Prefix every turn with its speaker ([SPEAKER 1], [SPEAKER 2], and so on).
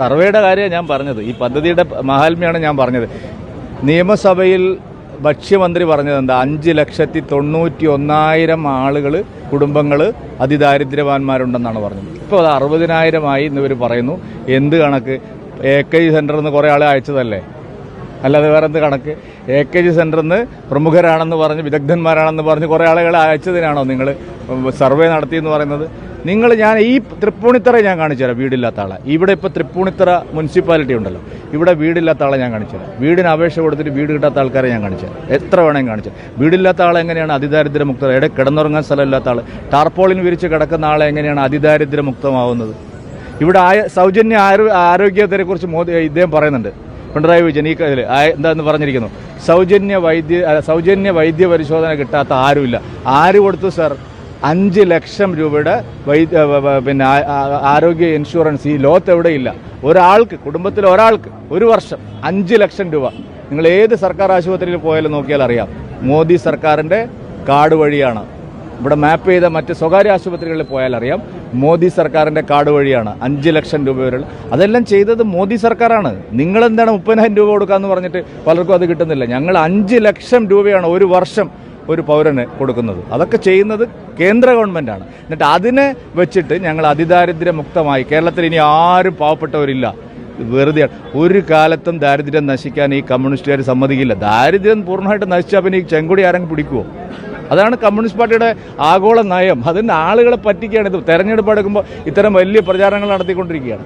[SPEAKER 1] സർവേയുടെ കാര്യമാണ് ഞാൻ പറഞ്ഞത്. ഈ പദ്ധതിയുടെ മഹാത്മ്യമാണ് ഞാൻ പറഞ്ഞത്. നിയമസഭയിൽ ഭക്ഷ്യമന്ത്രി പറഞ്ഞത് എന്താ? അഞ്ച് ലക്ഷത്തി തൊണ്ണൂറ്റി ഒന്നായിരം ആളുകൾ കുടുംബങ്ങൾ അതിദാരിദ്ര്യവാന്മാരുണ്ടെന്നാണ് പറഞ്ഞത്. ഇപ്പോൾ അത് അറുപതിനായിരമായി എന്നിവർ പറയുന്നു. എന്ത് കണക്ക്? എ കെ ജി സെന്ററിൽ നിന്ന് കുറേ ആളെ അയച്ചതല്ലേ? അല്ലാതെ വേറെ എന്ത് കണക്ക്? എ കെ ജി സെന്ററിൽ നിന്ന് പ്രമുഖരാണെന്ന് പറഞ്ഞ് വിദഗ്ധന്മാരാണെന്ന് പറഞ്ഞ് കുറേ ആളുകളെ അയച്ചതിനാണോ നിങ്ങൾ സർവേ നടത്തിയെന്ന് പറയുന്നത്? നിങ്ങൾ ഞാൻ ഈ തൃപ്പൂണിത്തറ ഞാൻ കാണിച്ചു തരാം വീടില്ലാത്ത ആളെ. ഇവിടെ ഇപ്പോൾ തൃപ്പൂണിത്തറ മുനിസിപ്പാലിറ്റി ഉണ്ടല്ലോ. ഇവിടെ വീടില്ലാത്ത ആളെ ഞാൻ കാണിച്ചു തരാം. വീടിന് അപേക്ഷ കൊടുത്തിട്ട് വീട് കിട്ടാത്ത ആൾക്കാരെ ഞാൻ കാണിച്ചു തരാം. എത്ര വേണമെങ്കിൽ കാണിച്ചു. വീടില്ലാത്ത ആളെ എങ്ങനെയാണ് അതിദാരിദ്ര്യമുക്ത? ഇട കിടന്നുറങ്ങാൻ സ്ഥലമില്ലാത്ത ആൾ ടാർപോളിൻ വിരിച്ച് കിടക്കുന്ന ആളെ എങ്ങനെയാണ് അതിദാരിദ്ര്യ മുക്തമാവുന്നത് ഇവിടെ ആയ സൗജന്യ ആരോഗ്യത്തെക്കുറിച്ച് ആരോഗ്യത്തെ കുറിച്ച് മോദി ഇദ്ദേഹം പറയുന്നുണ്ട്. പിണറായി വിജയൻ ഈ ഇതിൽ എന്താന്ന് പറഞ്ഞിരിക്കുന്നു? സൗജന്യ വൈദ്യ സൗജന്യ വൈദ്യ പരിശോധന കിട്ടാത്ത ആരുമില്ല. ആര് കൊടുത്തു സർ? അഞ്ച് ലക്ഷം രൂപയുടെ പിന്നെ ആരോഗ്യ ഇൻഷുറൻസ് ഈ ലോത്ത് എവിടെയില്ല. ഒരാൾക്ക് കുടുംബത്തിൽ ഒരാൾക്ക് ഒരു വർഷം അഞ്ച് ലക്ഷം രൂപ. നിങ്ങൾ ഏത് സർക്കാർ ആശുപത്രിയിൽ പോയാലും നോക്കിയാൽ അറിയാം. മോദി സർക്കാരിന്റെ കാർഡ് വഴിയാണ്. ഇവിടെ മാപ്പ് ചെയ്ത മറ്റ് സ്വകാര്യ ആശുപത്രികളിൽ പോയാൽ അറിയാം. മോദി സർക്കാരിന്റെ കാർഡ് വഴിയാണ് അഞ്ച് ലക്ഷം രൂപ വരെ അതെല്ലാം ചെയ്തത് മോദി സർക്കാരാണ്. നിങ്ങളെന്താണ് മുപ്പതിനായിരം രൂപ കൊടുക്കാന്ന് പറഞ്ഞിട്ട് പലർക്കും അത് കിട്ടുന്നില്ല. ഞങ്ങൾ അഞ്ച് ലക്ഷം രൂപയാണ് ഒരു വർഷം ഒരു പൗരന് കൊടുക്കുന്നത്. അതൊക്കെ ചെയ്യുന്നത് കേന്ദ്ര ഗവൺമെന്റാണ് എന്നിട്ട് അതിനെ വെച്ചിട്ട് ഞങ്ങൾ അതിദാരിദ്ര്യമുക്തമായി കേരളത്തിൽ ഇനി ആരും പാവപ്പെട്ടവരില്ല. വെറുതെ ഒരു കാലത്തും ദാരിദ്ര്യം നശിക്കാൻ ഈ കമ്മ്യൂണിസ്റ്റുകാർ സമ്മതിക്കില്ല. ദാരിദ്ര്യം പൂർണമായിട്ട് നശിച്ചാൽ പിന്നെ ഈ ചെങ്കൊടി ആരെങ്കിലും പിടിക്കുമോ അതാണ് കമ്മ്യൂണിസ്റ്റ് പാർട്ടിയുടെ ആഗോള നയം. അതിന് ആളുകളെ പറ്റിക്കുകയാണ് ഇത്. തെരഞ്ഞെടുപ്പ് എടുക്കുമ്പോൾ ഇത്തരം വലിയ പ്രചാരണങ്ങൾ നടത്തിക്കൊണ്ടിരിക്കുകയാണ്.